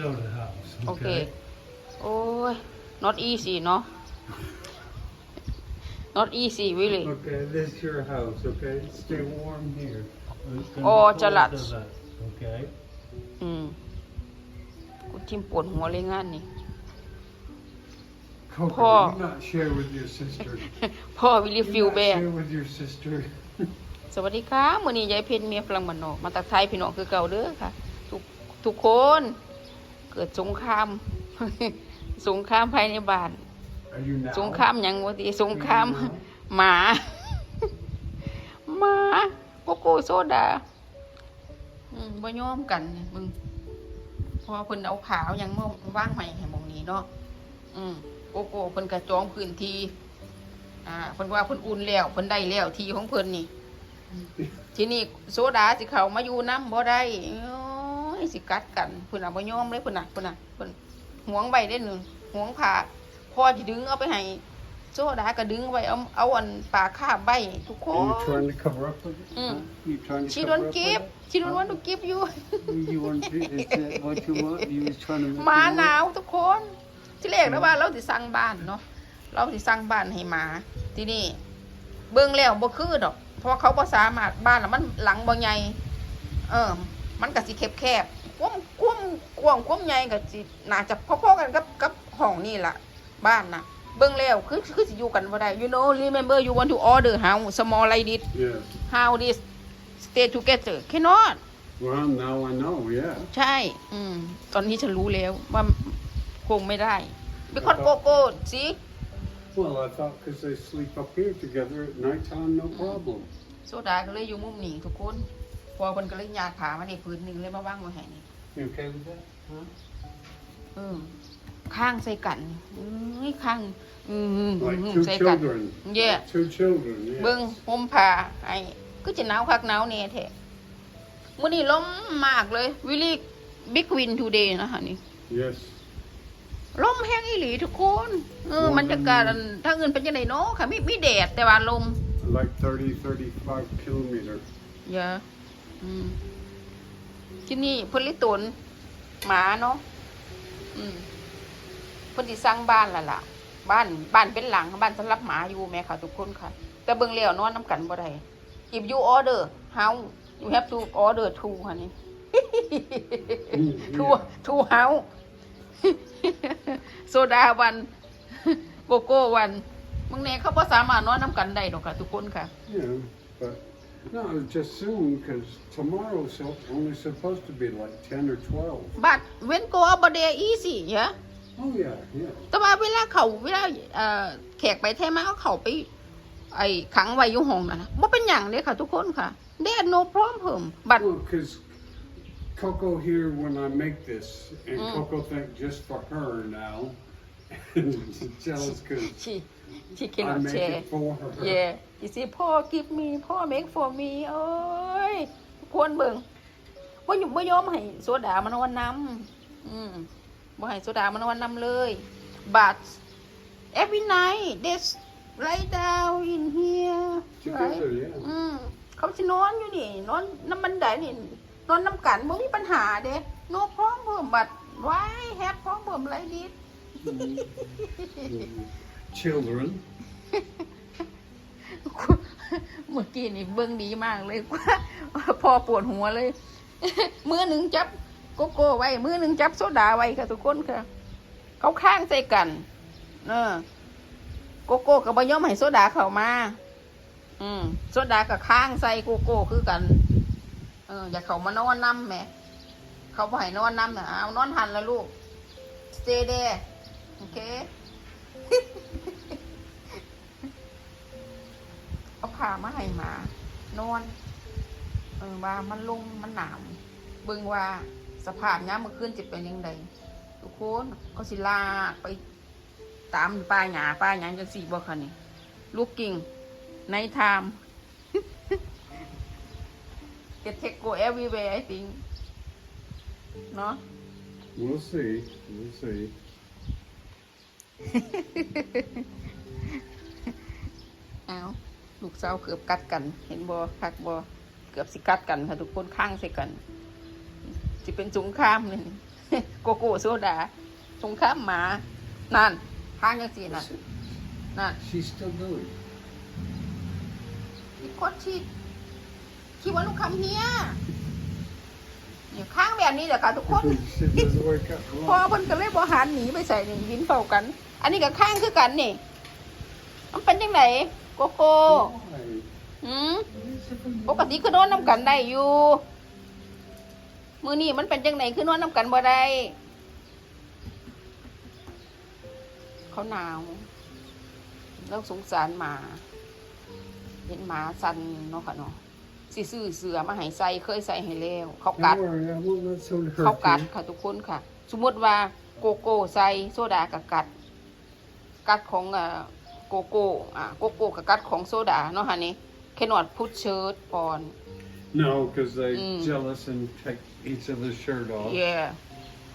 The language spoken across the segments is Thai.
soda house. โอเค Okay. โอ้ย not easy เนาะ not easy really Okay, this is your house. Okay, stay warm here. It's gonna Oh, be cold jalats. to that, Okay. อืม กูทิมปวดหัวเลยงานนี่ Coco, Paul. you not share with your sister. พ่อ really You feel not bad share with your sister. สวัสดีค่ะมื้อนี้ยายเพชรเมียฝรั่งบ้านนอก มาตักทายพี่น้องคือเก่าเด้อค่ะ ทุกทุกคน เกิดสงคราม สงครามภายในบ้าน Are you now? สงครามหยังวะทีสงครามหมาหมาโกโก้โซดาอืมบ่ยอมกันเนี่ยมึงเพอเพิ่นเอาขาวหยังมาว่างใหม่ให้หมองนี้เนาะอืมโกโก้เพิ่นกระจองพื้นที่อ่าเพิ่นว่าเพิ่นอุ่นแล้วเพิ่นได้แล้วที่ของเพิ่นนี่ ทีนี้โซดาสิเข้ามาอยู่น้ำบ่ได้โอ้ ยสิกัดกันเพิ่นน่ะบ่ยอมเลยเพิ่นน่ะเพิ่นน่ะเพิ่นหวงไว้ได้หนึ่งหวงผ้าพ่อสิดึงเอาไปให้โซดาก็ดึงไว้เอาเอาอันปากคาบไว้ทุกค Are น you trying to cover up with it? Mm. Huh? You trying to she cover don't up give with she don't want to give you it? You want to, is that what you want? You was trying to make หมา it ห work? นาวทุกคน ที่แรกแล้วว่าเราสิสร้างบ้านเนาะเราสิสร้างบ้านให้หมา ที่นี่ เบิ่งแล้วบ่คือดอก เพราะเขาบ่สามารถบ้านน่ะมันหลังบ่ใหญ่เออ มันก็สิแคบๆกว้างกว้างกว้างกว้างใหญ่ก็สิน่าจะพอๆกันกับกับห้องนี่ล่ะ บ้านน่ะ เบิ่งแล้วคือคือสิอยู่กันบ่ได้ you know remember you want to order house small like this Yeah. how this stay together cannot Well, now I know, yeah. ใช่ อืม ตอนนี้ฉันรู้แล้วว่าคงไม่ได้เป็นคนโกโก้สิ Well, I thought because they sleep up here together at nighttime, no problem. โซดาก็เลยอยู่มุมนี้ทุกคน พอคนก็เลยยาขามาในพื้นหนึ่งเลยมาว่างไว้ให้นี่ You okay with that? Huh? เออข้างใส่กันเอ้ยข้าง อืม Like two ใส่กัน children. Yeah. Like two children, yeah. เบิ้งห่มผ้าไอ้ก็จะหนาวคักหนาวแน่แท้มื้อนี้ลมมากเลย really big wind today นะคะนี่ Yes. ลมแห้งอีหลีทุกคน เออมันจะการถ้าเงินเป็นยังไงเนาะค่ะมีมีแดดแต่ว่าลม Like 30, 35 kilometer. อย่าอืม ที่นี่เพิ่นลิตนหมาเนาะอืมเพิ่นสิสร้างบ้านและล่ะ บ้านบ้านเป็นหลังบ้านสำหรับหมาอยู่แม่ค่ะทุกคนค่ะ แต่เบิ่งแล้วนอนน้ำกันบ่ได้ if you order how you have to order two ค่ะนี่ two two house โซดาวันโกโก้วันมึงแน่เขาบ่สามารถนอนน้ำกันได้ดอกค่ะทุกคนค่ะ Yeah, but no, just soon because tomorrow's so- only supposed to be like 10 or 12. บัตเว้นโกอับเดอีสิเย Oh, yeah, yeah. แต่ว่าเวลาเขาเวลาเอ่อแขกไปแท้มาเอาเขาไปไอ้ขังไว้อยู่ห้องนั่นนะบ่เป็นหยังเลยค่ะทุกคนค่ะ they had no problem บัต Well, because Coco here when I make this, and Mm. Coco think just for her now, and she's jealous because she she I cannot make share it for her. yeah you see พ่อ give me พ่อ make for me โอ้ยควรเบิ่งบ่ยบ่ยอมให้โซดามันวันนำอืมบ่ให้โซดามันวันนำเลย but every night they lie down in here right Together, yeah. อืมเขาสินอนอยู่นี่นอนน้ำมันไดนี่นอนน้ำกันบ่มีปัญหาเด้ no problem but why have problem like this Children. เมื่อกี้นี่เบิ่งดีมากเลยพอปวดหัวเลย มือหนึ่งจับโกโก้ไว้ มือหนึ่งจับโซดาไว้ค่ะทุกคนค่ะ เขาข้างใส่กัน เออ โกโก้กับบยอมให้โซดาเข้ามา อืมโซดากับข้างใส่โกโก้คือกัน เออ อย่าเขามานอนน้ำแหม่เขาบ่ให้นอนน้ำนะเอานอนหันแล้วลูก stay there โอเค เอาผ้ามาให้หมา นอน เออว่ามันลงมันหนาวเบิ่งว่าสภาพย้ำเมื่อคืนจะเป็นยังไงทุกคนเขาสิลากไป ตามป้าหยาป้าหยาจังสี่บ่คะนี่ลูกกิ่งในไทม์จะเทคโก everywhere I think เนาะ We'll see. We'll see. เอา ลูกสาวเกือบกัดกัน เห็นบ่คักบ่เกือบสิกัดกันค่ะทุกคนข้างใส่กันสิเป็นสงครามเลยนี่โกโก้โซดาสงครามหมา นั่นข้างยังสีนั่นนั่น She's still doing. อีกคนที่คิดว่าลูกคำเฮียเนี่ยข้างแบบนี้แหละค่ะทุกคน She doesn't wake up. พอเพิ่นก็เลยบ่หันหนีไปใส่นี่วินเฝ้ากัน อันนี้ก็ข้างคือกันนี่มันเป็นจังได โกโก้หืมปกติคือนอนน้ำกันได้อยู่ มือนี้มันเป็นจังไดคือนอนน้ำกันบ่ได้เขาหนาวแล้วสงสารหมา เห็นหมาสันเนาะค่ะเนาะสิซื้อเสือมาให้ใส่เคยใส่ให้แล้ว เขากัด เขากัดค่ะทุกคนค่ะ สมมติว่าโกโก้ใส่โซดากับกัด กัดของอ่อ โกโก้อะโกโก้กับกัดของโซดาเนาะค่ะนี่ cannot put shirt on No, because they Mm. jealous and take each other's shirt off. yeah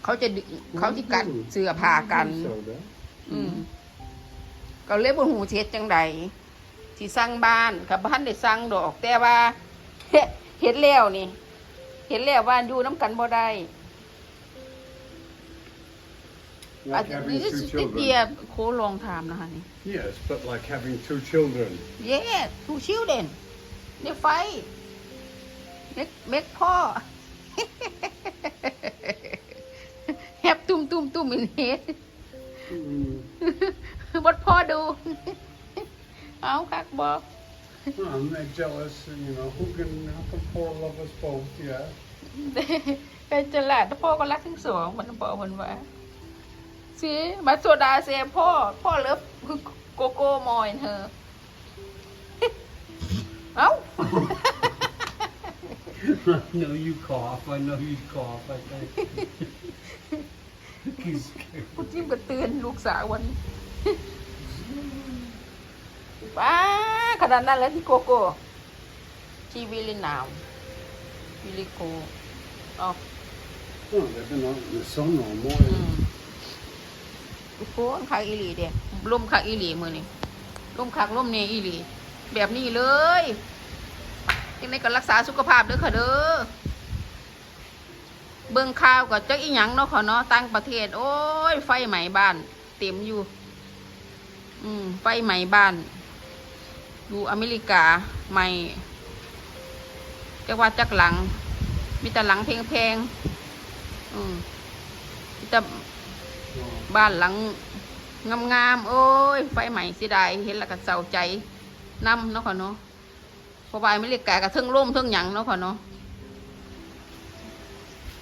เขาจะดึเขาจะกัดเสื้อผ้ากัน Soda. อืมก็เลยบ่หูเช็ดจังใดที่สร้างบ้านกับบ้านได้สร้างดอก แต่ว่าเห็นแล้วนี่ เห็นแล้วว่าอยู่น้ำกันบ่ได้ Like having นี่ two สิ children. เดียโคลองถามนะคะนี่ Yes, but like having two children. Yeah, two children. They fight. Make make พ่อ Have ตุ้มตุ้มตุ้ม in head Mm. วัดพ่อดู เอาคักบอก Well, and they're jealous, and you know, who can, how can poor love us both? Yeah. เป็นฉลาดแต่พ่อก็รักทั้งสองมันบอกมันว่า ซีมาโซดาเซพ่อ พ่อเลิฟคือโกโก้มอยเธอ เอ้า I know you cough. I know you cough. I think. He's scared. กูจิ้มก็เตือนลูกสาววันป้าขนาดนั้นแล้วที่โกโก้ชีวิลินาววิลิโกเอา Oh, they've been out in the sun all อื morning. มทุกคนคักอีหลีเด็ล่มคักอีหลีมือนี่ล่มคักล่มเนอีหลี แบบนี้เลยยังไงก็รักษาสุขภาพเด้อค่ะเด้อเบิ่งข่าวก็จักอีหยังเนาะค่ะเนาะต่างประเทศ โอ้ย ไฟไหม้บ้าน เต็มอยู่ อืม ไฟไหม้บ้านดูอเมริกาใหม่จักว่าจักหลัง มีแต่หลังแพงๆอืมมีแต่ Oh, บ้านหลังงามๆโอ้ย ไฟใหม่สียดายเห็นแล้วก็เศร้าใจน้ำเนาะค่ะเนาะเพราะว่าอเมริกาก็เทิงร่มเทิงหยังเนาะค่ะเนาะ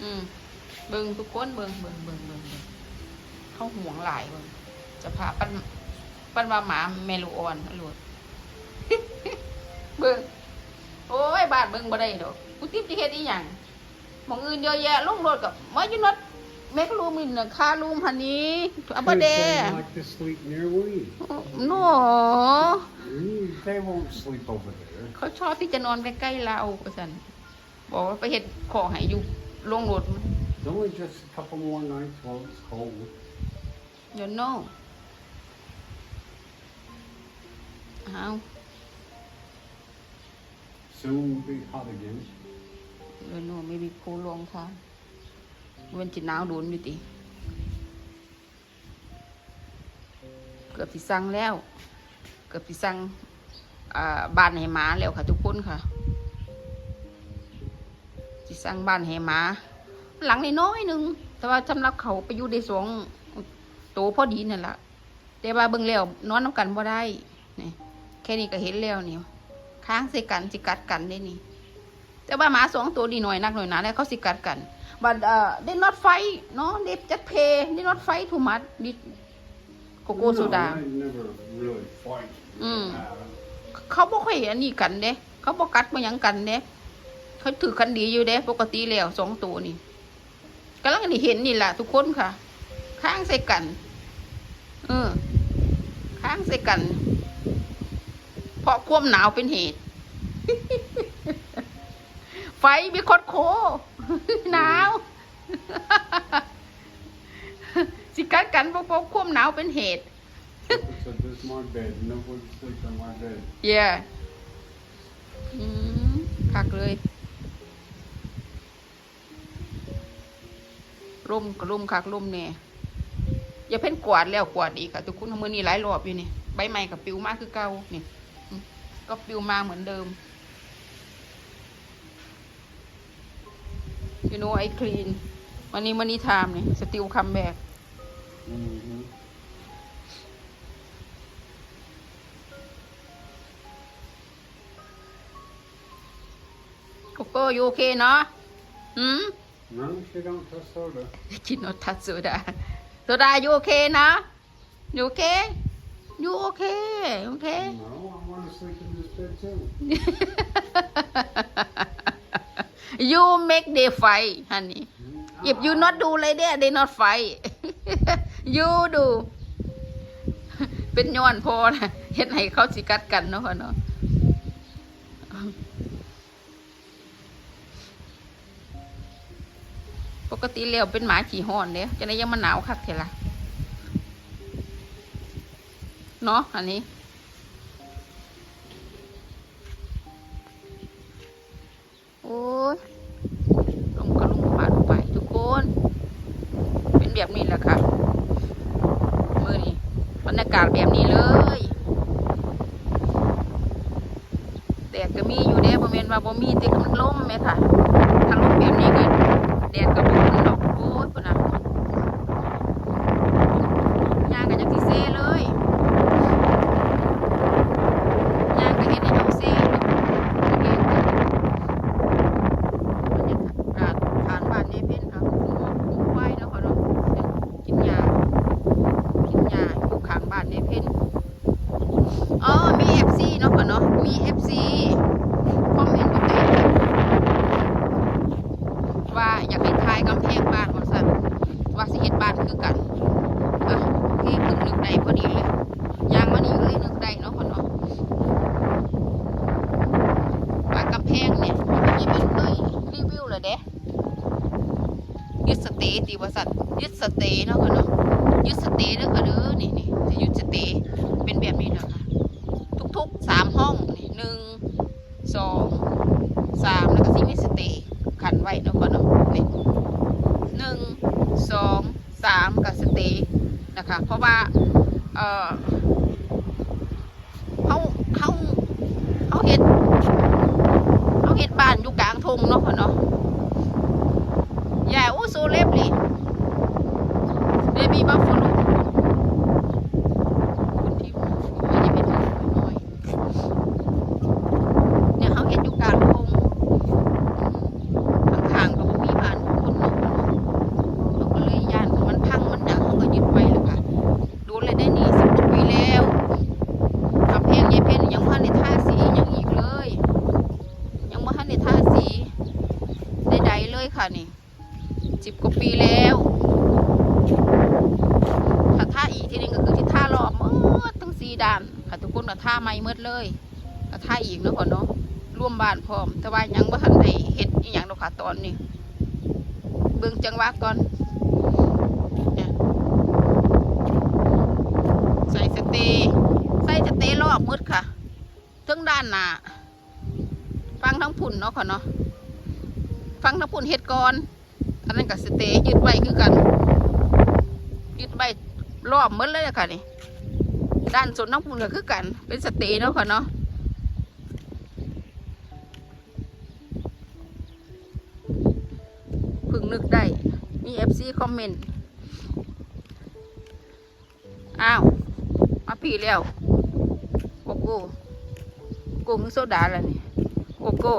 อืมเบิ่งทุกคนเบิ่งเบิ่งเบิ่งเบิ่งเบิ่งเขาห่วงหลายเบิ่งจะพาปั้นปั้นว่าหมาเมลูออนอรวดเบิ่งโอ้ยบาดเบิ่งบ่ได้ดอกกูติ๊บจะเฮ็ดอีหยังมองอื่นเยอะแยะลงรถกับมาอยู่นอด แม็กลูมินน่ะคาลูมหันนี้อับ They, เด they like to sleep near we. โน่ Mm, They won't sleep over there. เขาชอบที่จะนอนใกล้ๆเราประสันบอกว่าไปเห็ดของให้อยู่ลงรถ It's only just a couple more nights while it's cold. เดี๋ยวโน่เอา Soon be hot again. เดี๋ยวโน่ไม่มีโคลองทาง มันจิหนาวโดนอยู่ติเกือบสิสั่งแล้ว เกือบสิสั่งบ้านให้หมาแล้วค่ะ ทุกคนค่ะสิสั่งบ้านให้หมา หลังน้อยหนึ่งแต่ว่าสำหรับเขาไปอยู่ในสองโตพอดีนั่นแหละแต่ว่าเบิ่งแล้วนอนน้ำกันบ่ได้นี่แค่นี้ก็เห็นแล้วนี่ค้างส่กันสิกัดกันได้นี่ แต่ว่าหมาสองตัวดีหน่อยนักหน่อยนาแล้วเขาสิกัดกัน but uh, they not fight เนาะ they just play they not fight too much this โกโก้โซดา No, I never really fight. Mm. Uh, เขาบ่ค่อยอันนี้กันเด้เขาบ่กัดบ่หยังกันเด้เขาถือกันดีอยู่เด้ปกติแล้วสองตัวนี่กำลังนี่เห็นนี่แหละทุกคนค่ะ ข้างใส่กัน เออ ข้างใส่กัน เพราะความหนาวเป็นเหตุ ไฟมีคดโค หนาว สิกัดกันเพราะความหนาวเป็นเหตุ so this is my bed. Nobody sleep on my bed. เย่อืมคักเลยลล่มก็ล่มคักล่มแน่อย่าเพ่นกวาดแล้วกวาดอีกค่ะทุกคนทำมือนี้หลายรอบอยู่นี่ ใบไม้กับปิวมากคือเก่านี่อืมก็ปิวมาเหมือนเดิม you know I clean วันนี้มันนี้ไทม์นี่ still come back Mm-hmm. โกโก้ยูโอเคเนาะหืม No, she don't touch soda. กินนอทัดโซดาโซดายูโอเคนะยูโอเคยูโอเคโอเค No, I want to sleep in this bed too. You make they fight honey if you not do like that they not fight you do เป็นย้อนพอนะเห็นให้เขาสิกัดกันเนาะเนาะปกติแล้วเป็นหมาขี่ห้อนเด้จะได้ยังมาหนาวคักเถอะล่ะเนาะอันนี้ โอ้ยลงก็ลงผ่านไปทุกคน เป็นแบบนี้แหละค่ะ มือนี่บรรยากาศแบบนี้เลยแดดก็มีอยู่เด้บ่เมนว่าบ่มีแต่มันลมไหมค่ะถ้าลมแบบนี้ก็แดดก็บ่ขึ้นดอกโอ้ยพุ่นน่ะย่างก็จังสิเซ่เลยย่างก็เฮ็ดให้เฮาเซ่เนาะโอเค บรรยากาศผ่านบ้านเนเพ่นค่ะคุ้มคุ้มควายเนาะค่ะเนาะเดี๋ยวกินยากินยาอยู่ข้างบ้านเนเพ่นอ๋อมีเอฟซีเนาะค่ะเนาะมีเอฟซีคอมเมนต์มาเต็มว่าอยากให้ทายกำแพงบ้านว่าสั่นว่าสิเฮ็ดบ้านคือกันอะโอเคเพิ่งนึกได้พอดีเลยยางมานี่ก็เลยนึกได้เนาะค่ะเนาะ ว่ากำแพงเนี่ยนี่เป็นเคยรีวิวเลยเด้ยึดสเตย์ตีบริษัทยึดสเตย์เนาะค่ะเนาะยึดสเตย์เด้อค่ะเด้อนี่นี่จะยึดสเตย์เป็นแบบนี้เนาะค่ะทุกๆสาม ห้องนี่หนึ่งสองสามแล้วก็ซีมีสเตย์ขันไว้นะค่ะเนาะนี่หนึ่งสองสามกับสเตย์นะคะ เพราะว่าเออเขาเขาเขาเห็น เขาเฮ็ดบ้านอยู่กลางทงเนาะพ่อเนาะยายโอ้โซเล็บเลยเบบี้บัฟฟาโลคุณที่ไม่ได้เป็นน้อยเนี่ยเขาเฮ็ดอยู่กลางทงข้างๆก็บ่มีบ้านคนเนาะเขาก็เลยย่านมันพังมันหนักเขาก็ยึดไว้แล้วค่ะโดนเลยได้นี่สิบกว่าปีแล้วกำแพงยายเพ็ญยังพันในท่าสียังอีกเลย ยังไม่ทันได้ทาสีใดๆเลยค่ะนี่สิบกว่าปีแล้วถ้าท่าอีกทีนึงก็คือที่ท่ารอบเมื่อตั้งสีด่านค่ะทุกคนก็ท่าไม่ เลยก็ท่าอีกเนาะก่อเนาะร่วมบ้านพร้อม แต่ว่ายังไม่ทันได้เฮ็ดอีหยังดอกค่ะตอนนี้ เบิ่งจังหวะก่อนใส่สเตย์ใส่สเตย์รอบมืดค่ะทั้งด้านหน้าฟังทั้งพุ่นเนาะค่ะเนาะฟังทั้งพุ่นเฮ็ดก่อนอันนั้นกับสเตย์ยึดไว้คือกันยึดไว้รอบหมดเลยอะค่ะนี่ ด้านส่วนทั้งพุ่นก็คือกัน เป็นสเตย์เนาะค่ะเนาะพึงนึกได้ มีเอฟซีคอมเมนต์ อ้าว มาพี่แล้ว โกโก้โกงโซดาแล้วนี่โกโก้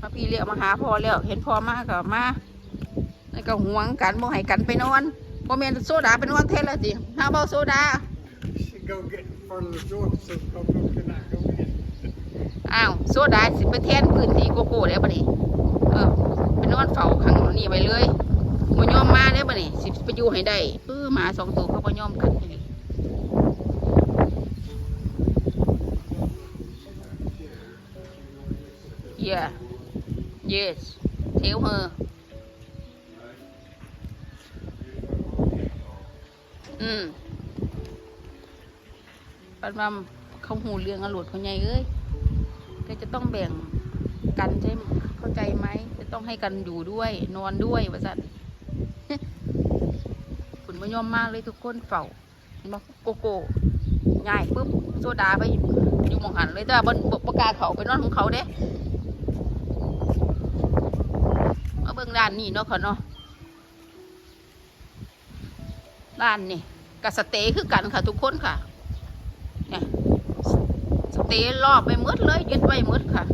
มาพี่เรียกมาหาพ่อแล้ว เห็นพ่อมากก็มาแล้วก็ห่วงกันบ่ให้กันไปนอนบ่แม่นโซดาไปนอนเทนแล้วสิถ้าเบาโซดา go get from the door so Coco cannot go in. อ้าวโซดาสิไปแทนพื้นที่โกโก้แล้วบัดนี้ เออไปนอนเฝ้าขังนี่ไว้เลยบ่ยอมมาแล้วบัดนี้สิไปอยู่ให้ได้เออหมาสองตัวเขาบ่ยอมกันอีหลี Yeah yes tell her อืม ปันว่าเขาหูเรื่องอรวดเขาใหญ่เอ้ยก็จะต้องแบ่งกันใช่เข้าใจไหมจะต้องให้กันอยู่ด้วย นอนด้วยว่าสันบ่ยอมมากเลยทุกคนเฝ้าเห็นบ่โกโก้ง่ายปุ๊บโซดาไปอยู่มองหันเลยแต่บ่บ่บ่กาเขาไปนอนของเขาเด้มาเบิ่งร้านนี้เนาะค่ะเนาะร้านนี่กับสเต๊คือกันค่ะทุกคนค่ะ เต๊รอบไปหมดเลยยึดไว้หมดค่ะ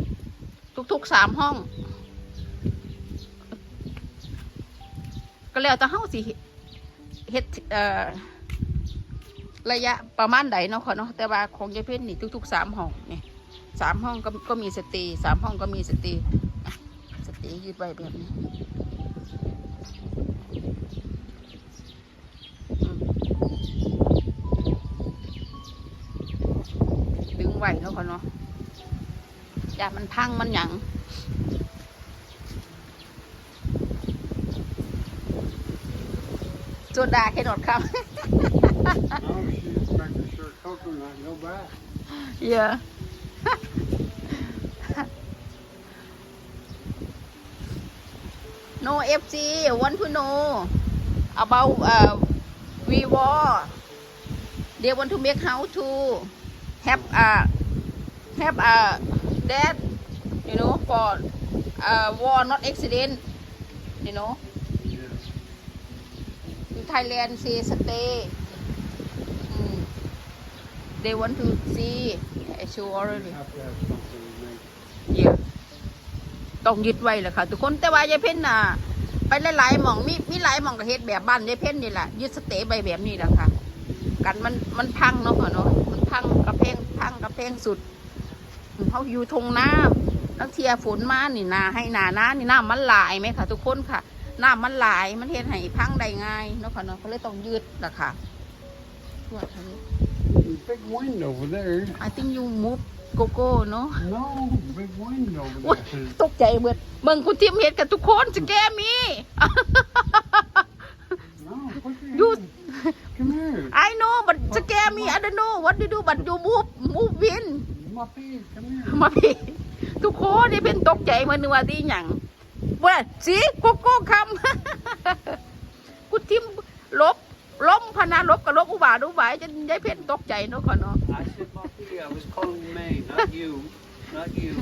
ทุกๆสามห้อง ก็แล้วแต่เฮาสิเฮ็ดเอ่อระยะประมาณใดเนาะค่ะเนาะแต่ว่าของยายเพ็ญนี่ทุกๆสามห้องนี่สามห้องก็ก็มีสตีสามห้องก็มีสตีสตียืดไว้แบบนี้ ดึงไว้เนาะค่ะเนาะอย่ามันพังมันหยังโซดาแค่นอดครับ No, she's making sure coconut go back. yeah no FC want to know about uh, Vivo they want to make how to have a have a that you know for uh, war not accident you know Yes. in Thailand say stay mm. they want to see I show You already have to have something to make. เยี่ยต้องยึดไว้แหละค่ะทุกคนแต่ว่ายายเพ่นน่ะไปหลายๆหม่องมีมีหลายหม่องก็เฮ็ดแบบบ้านยายเพ่นนี่แหละยึดสเตย์ใบแบบนี้แหละค่ะ กันมันมันพังเนาะค่ะเนาะมันพังกระเพงพังกระเพงสุด เขาอยู่ทงน้ำแล้วเทียฝนมานี่นาให้นาน้านี่น้ำมันหลายไหมค่ะ ทุกคนค่ะน้ำมันหลายมันเฮ็ดให้พังได้ง่ายเนาะค่ะเนาะเขาเลยต้องยืดแหละค่ะทั่วทางนี้ Big wind over there. I think you move โกโก้เนาะ No, big wind over อุ๊ย there. ตกใจเบิดเบิ่งคุณทิมเฮ็ดกับทุกคนจะแก้มี No, put your You- hand. Come here. I know but จะแก้มี I don't know what to do but you move move in Muppy, come here. มาพี่ ทุกคนนี่เป็นตกใจเหมือนนึกว่าที่หยังเว่าสิโกโก้คำคุณทิมลบล้มพนาลบกับลบอุบาทอุบายจนยายเพ่นตกใจเนาะก่อนเนาะ I said Moppy, I was calling me, not you, not you.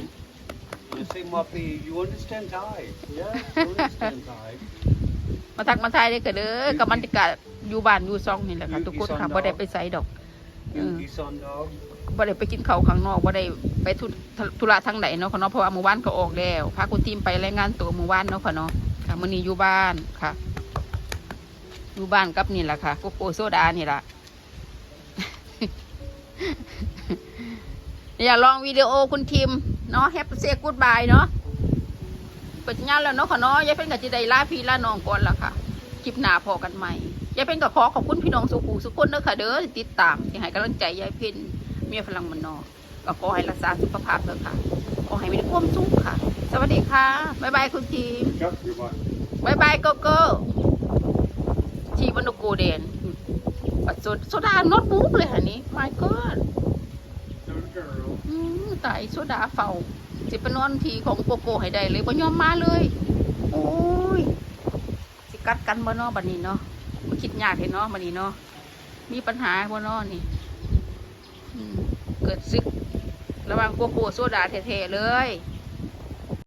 I say Moppy, you understand Thai? Yes, I understand Thai. มาทักมาทายได้ก็เด้อกับมันจะกะอยู่บ้านอยู่ซองนี่แหละค่ะทุกคนค่ะบ่ได้ไปไสดอก You Mm. Isan dog. บ่ได้ไปกินข้าวข้างนอกบ่ได้ไปธุธุระทางไหนเนาะค่ะเนาะเพราะว่าหมู่บ้านเขาออกแล้วพาคุณทีมไปรายงานตัวหมู่บ้านเนาะค่ะเนาะค่ะมื้อนี้อยู่บ้านค่ะ อยู่บ้านกับนี่แหละค่ะโกโก้โซดานี่ล่ะอย่าลองวิดีโอคุณทีมเนาะแฮปปี้เซกูดบายเนาะเปิดงานแล้วเนาะค่ะเนาะยายเพิ่นก็จะได้ลาพี่ลาน้องก่อนละค่ะคลิปหน้าพอกันใหม่ยายเพิ่นก็ขอขอบคุณพี่น้องสุขุสุขคนเด้อค่ะเด้อติดตามที่ให้กำลังใจยายเพิ่น เมียฝรั่งมันนอกก็ขอให้รักษาสุขภาพเลยค่ะ ขอให้มีความสุขค่ะ สวัสดีค่ะ บ๊ายบายคุณทีม Yep, you might. บ๊ายบายโกโก้ทีวันโนโกเดนปัดโซโซดาโน้ตบุ๊กเลยค่ะนี้ my god Good girl. อืมตายโซดาเฝ้าสิไปนอนทีของโกโก้ให้ได้เลยบ่ยอมมาเลย โอ้ย สิกัดกันบ่เนาะบัดนี้เนาะมาคิดยากเห็นเนาะบัดนี้เนาะมีปัญหาบ่เนาะนี่อืมเกิดซึก ระวังโกโก้โซดาแท้ๆเลย